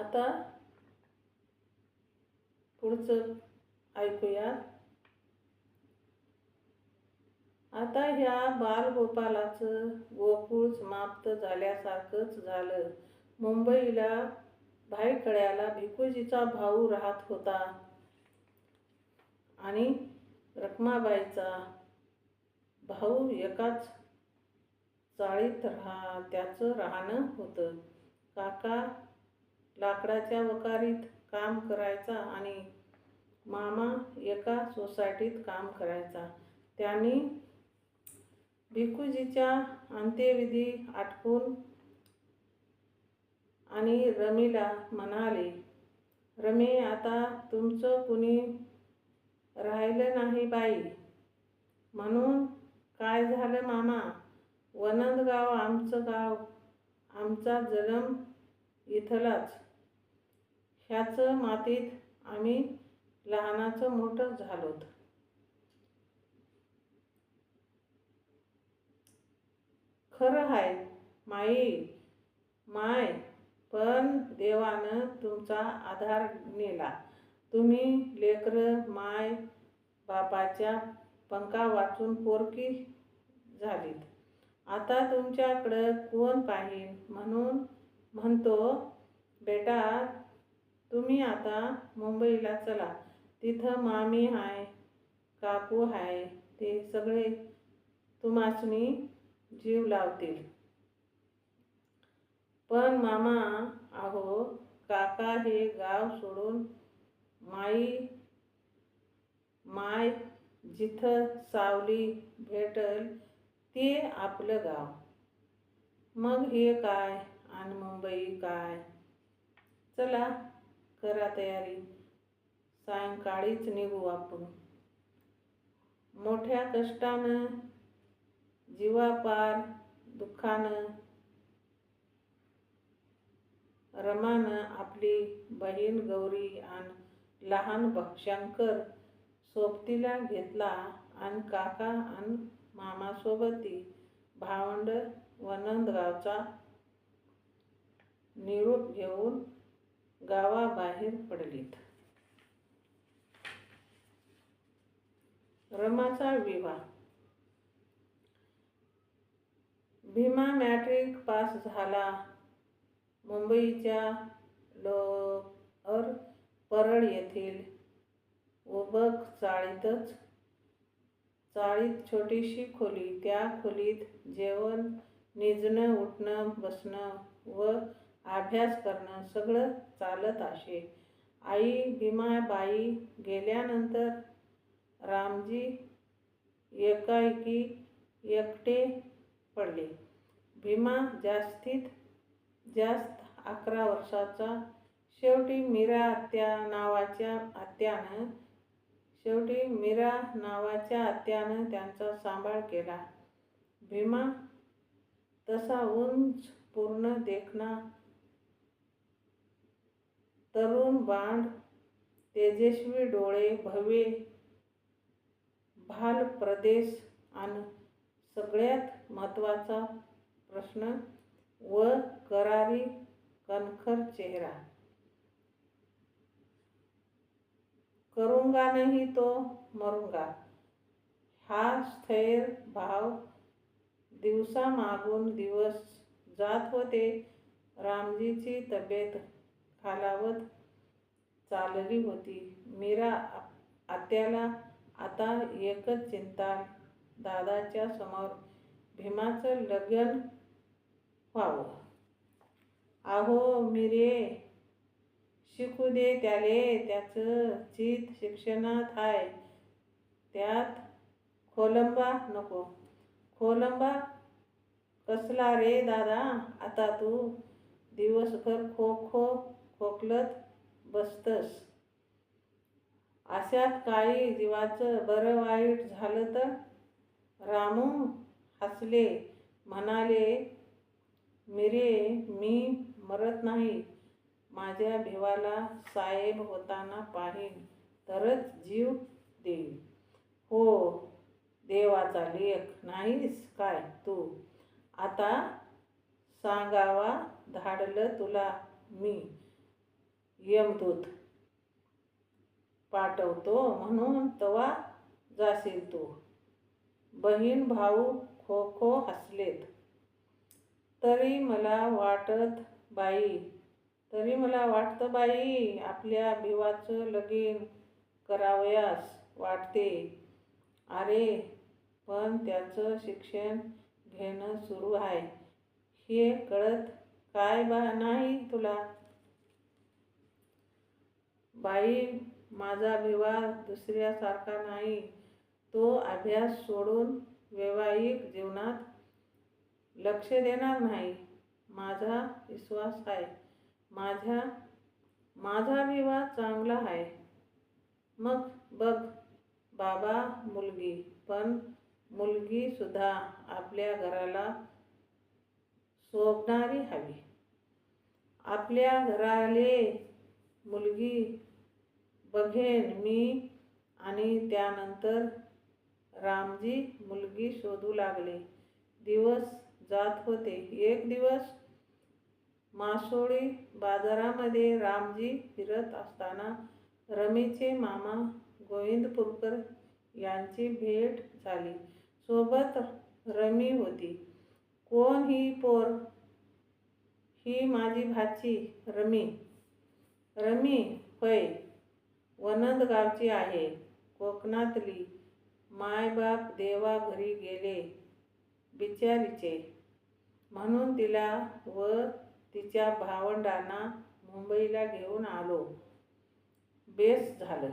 आता पुढचं ऐकूया. आता ह्या बालगोपालाचं गोकुळ समाप्त झाल्यासारखंच झालं. मुंबईला भाईखळ्याला भिकुजीचा भाऊ राहत होता आणि रखमाबाईचा भाऊ एकाच चाळीत राहा त्याचं राहणं होतं. काका लाकडाच्या वकारीत काम करायचा आणि मामा एका सोसायटीत काम करायचा. त्यांनी भिकूजीच्या अंत्यविधी आटपून आणि रमीला म्हणाले रमी आता तुमचं कुणी राहिलं नाही बाई. म्हणून काय झालं मामा? वनंदगाव आमचं गाव आमचा जन्म इथलाच. ह्याचं मातीत आम्ही लहानाचं मोठं झालोत. खरं हाय माई माय पण देवानं तुमचा आधार नेला. तुम्ही लेकरं माय बापाच्या पंखा वाचून पोरकी झालीत. आता तुमच्याकडं कोण पाहीन? म्हणून म्हणतो बेटा तुम्ही आता मुंबईला चला. तिथं मामी आहे काकू आहे ते सगळे तुम्हासनी जीव लावतील. पण मामा अहो काका हे गाव सोडून माई माय जिथं सावली भेटल ते आपलं गाव. मग हे काय? आणि मुंबई काय? चला. करा तयारी. सायंकाळीच निघू आपण. मोठ्या कष्टानं जीवापार दुःखानं रमानं आपली बहीण गौरी आणि लहान शंकर सोबतीला घेतला आणि काका आणि मामासोबती भावंड वनंदगावचा निरोप घेऊन गावाबाहेर पडलीत. रमाचा विवाह. भीमा मॅट्रिक पास झाला. मुंबईच्या लोअर परळ येथील उबक चाळीतच चाळीत छोटीशी खोली त्या खोलीत जेवण निजणं उठणं बसणं व अभ्यास करणं सगळं चालत असे. आई भीमाबाई गेल्यानंतर रामजी एकाएकी एकटे पडले. भीमा जास्तीत जास्त अकरा वर्षाचा. शेवटी मीरा आत्या नावाच्या आत्यानं शेवटी मीरा नावाच्या आत्यानं त्यांचा सांभाळ केला. भीमा तसा उंच पूर्ण देखणा तरुण बांड तेजस्वी डोळे भव्य भाल प्रदेश आणि सगळ्यात महत्त्वाचा प्रश्न व करारी कणखर चेहरा. करुंगा नाही तो मरूंगा. हा स्थैर भाव दिवसामागून दिवस जात होते. रामजीची तब्येत खालावत चालली होती. मीरा आत्याला आता एकच चिंता दादाच्या समोर भीमाचं लग्न व्हावं. अहो मिरे शिकू दे त्याले. त्याचं चित शिक्षणात आहे त्यात खोलंबा नको. खोलंबा कसला रे दादा? आता तू दिवसभर खो खो खोकलत बसतस. अशात काही जीवाचं बरं वाईट झालं तर? रामू हसले म्हणाले मिरे मी मरत नाही. माझ्या भिवाला साहेब होताना पाहिन. तरच जीव देईन. हो देवाचा लेख नाहीस काय तू? आता सांगावा धाडलं तुला मी. यमदूत पाठवतो म्हणून तवा जाशील तू. बहीण भाऊ खो खो हसलेत. तरी मला वाटत बाई तरी मला वाटतं बाई आपल्या भिवाचं लगीन करावयास वाटते. अरे पण त्याचं शिक्षण घेणं सुरू आहे. हे कळत काय बा नाही तुला? बाई माझा विवाह दुसऱ्यासारखा नाही. तो अभ्यास सोडून वैवाहिक जीवनात लक्ष देणार नाही. माझा विश्वास आहे. माझ्या माझा विवाह चांगला आहे. मग बघ बाबा मुलगी पण मुलगीसुद्धा आपल्या घराला शोभणारी हवी. आपल्या घराले मुलगी बघेन मी आणि त्यानंतर रामजी मुलगी शोधू लागले. दिवस जात होते. एक दिवस मासोळी बाजारामध्ये रामजी फिरत असताना रमीचे मामा गोविंदपूरकर यांची भेट झाली. सोबत रमी होती. कोण ही पोर? ही माझी भाची रमी. रमी होय. वनंद गावची आहे. कोकणातली मायबाप देवा घरी गेले बिचारीचे. म्हणून तिला व तिच्या भावंडांना मुंबईला घेऊन आलो. बेस झालं.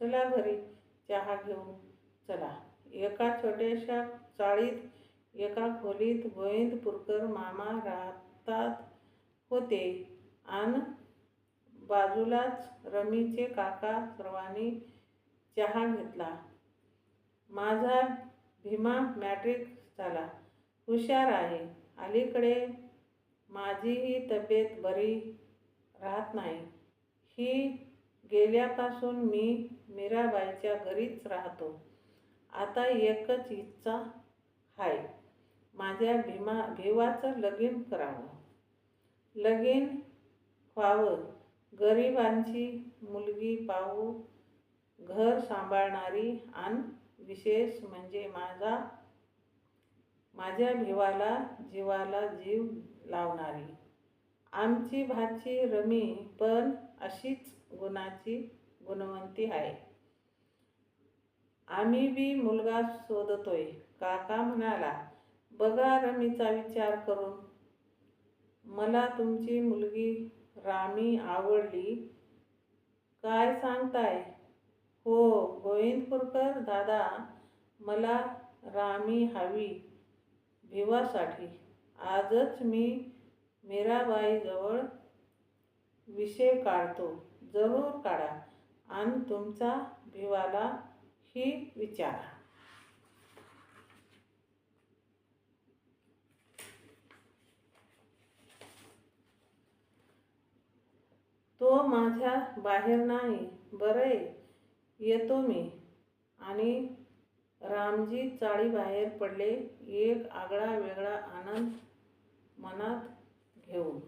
चला घरी चहा घेऊन चला. एका छोट्याशा चाळीत एका खोलीत गोविंदपूरकर मामा राहतात होते. आणि बाजूलाच रमीचे काका सर्वांनी चहा घेतला. माझा भीमा मॅट्रिक झाला. हुशार आहे. अलीकडे माझीही तब्येत बरी राहत नाही. ही गेल्यापासून मी मीराबाईच्या घरीच राहतो. आता एकच इच्छा आहे माझ्या भीमा भिवाचं लगीन करावं. लगीन व्हावं. गरिबांची मुलगी पाहू घर सांभाळणारी आणि विशेष म्हणजे माझा माझ्या भिवाला जीवाला जीव लावणारी. आमची भाची रमी पण अशीच गुणाची गुणवंती आहे. आम्ही बी मुलगा शोधतोय. काका म्हणाला बघा रमीचा विचार करून. मला तुमची मुलगी रामी आवडली. काय सांगताय? हो गोविंदपूरकर दादा मला रामी हवी भिवासाठी. आजच मी मीराबाईजवळ विषय काढतो. जरूर काढा आणि तुमचा भिवाला ही विचारा. तो माझ्या बाहेर नाही. बरं येतो मी. आणि रामजी चाळीबाहेर पडले. एक आगळा वेगळा आनंद मनात घेऊन.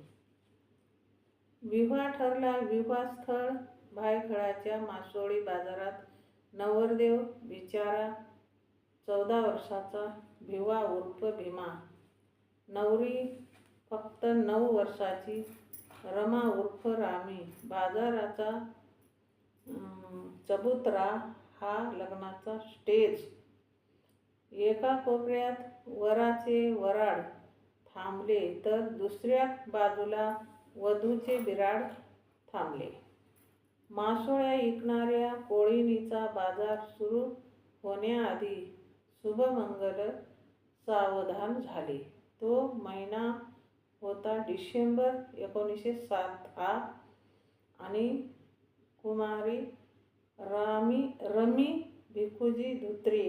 विवाह ठरला. विवाहस्थळ भायखळाच्या मासोळी बाजारात नवरदेव बिचारा चौदा वर्षाचा भिवा उर्फ भीमा. नवरी फक्त नऊ वर्षाची रमा उर्फ रामी. बाजाराचा चबुतरा हा लग्नाचा स्टेज. एका कोपऱ्यात वराचे वराड थांबले तर दुसऱ्या बाजूला वधूचे बिराड थांबले. मासोळ्या विकणाऱ्या कोळीनीचा बाजार सुरू होण्याआधी शुभमंगल सावधान झाले. तो महिना होता डिसेंबर एकोणीसशे सात हा. आणि कुमारी रामी रमी भिकुजी धुत्रे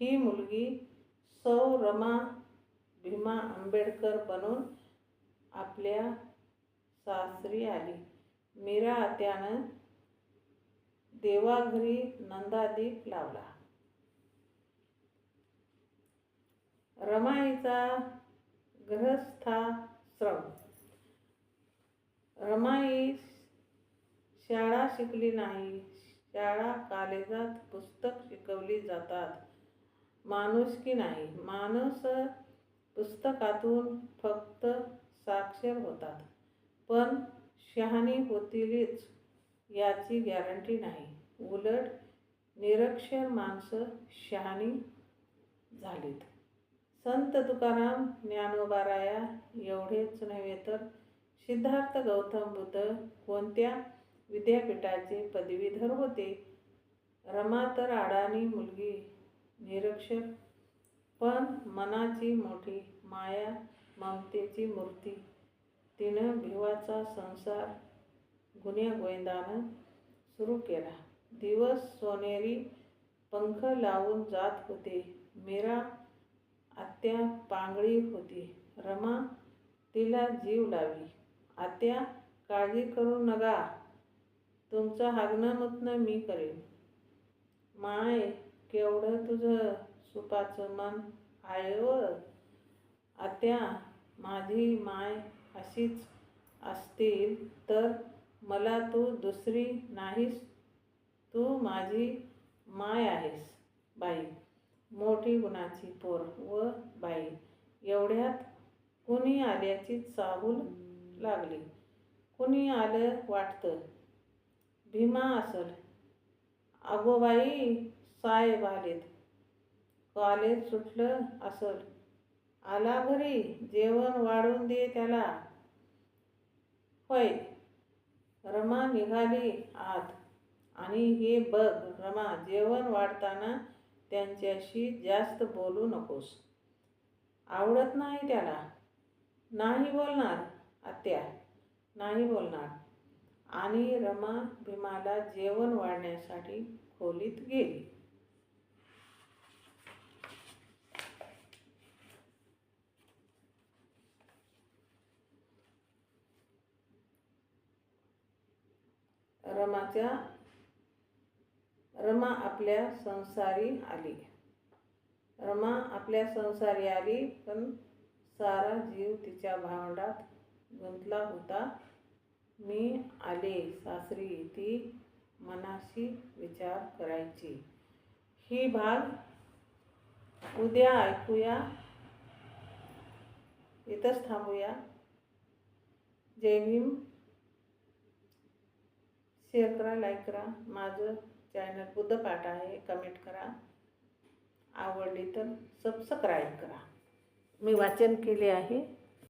ही मुलगी सौ रमा भीमा आंबेडकर बनून आपल्या सासरी आली. मीरा त्यानं देवाघरी नंदादीप लावला. रमाईचा गृहस्थाश्रम रमाई शाळा शिकली नाही. शाळा कॉलेजात पुस्तक शिकवली जातात. माणुसकी नाही? माणूस पुस्तकातून फक्त साक्षर होतात. पण शहाणी होतीलच याची गॅरंटी नाही. उलट निरक्षर माणसं शहाणी झालीत. संत तुकाराम ज्ञानोबाराया एवढेच नव्हे तर सिद्धार्थ गौतम बुद्ध कोणत्या विद्यापीठाचे पदवीधर होते? रमा तर अडाणी मुलगी निरक्षर पण मनाची मोठी माया ममतेची मूर्ती. तिनं भिवाचा संसार गुन्ह्या गोविंदानं सुरू केला. दिवस सोनेरी पंख लावून जात होते. मीरा आत्या पांगळी होती. रमा तिला जीव लावी. आत्या काळजी करू नका. तुमचं हागणं मुतणं मी करेन. माय केवढं तुझं सुपाचं मन आहे व? आत्या माझी माय अशीच असतील तर मला तू दुसरी नाहीस. तू माझी माय आहेस बाई. मोठी गुणाची पोर व बाई. एवढ्यात कुणी आल्याची चाहूल लागली. कुणी आलं वाटतं. भीमा असल. अगोबाई साहेब आलेत. कॉलेज सुटलं असल. आला घरी जेवण वाढून दे त्याला. होय. रमा निघाली आत. आणि हे बघ रमा जेवण वाढताना त्यांच्याशी जास्त बोलू नकोस. आवडत नाही त्याला. नाही बोलणार आत्या. नाही बोलणार. आणि रमा भीमाला जेवण वाढण्यासाठी खोलीत गेली. रमाच्या रमा आपल्या संसारी आली. रमा आपल्या संसारी आली पण सारा जीव तिच्या भावंडात गुंतला होता. मी आले सासरी ती मनाशी विचार करायची. ही भाग उद्या ऐकूया इथंच थांबूया. जय भीम. शेअर करा लाईक करा माझं चॅनल बुद्धपाठ आहे कमेंट करा. आवडली तर सबस्क्राईब करा. मी वाचन केले आहे.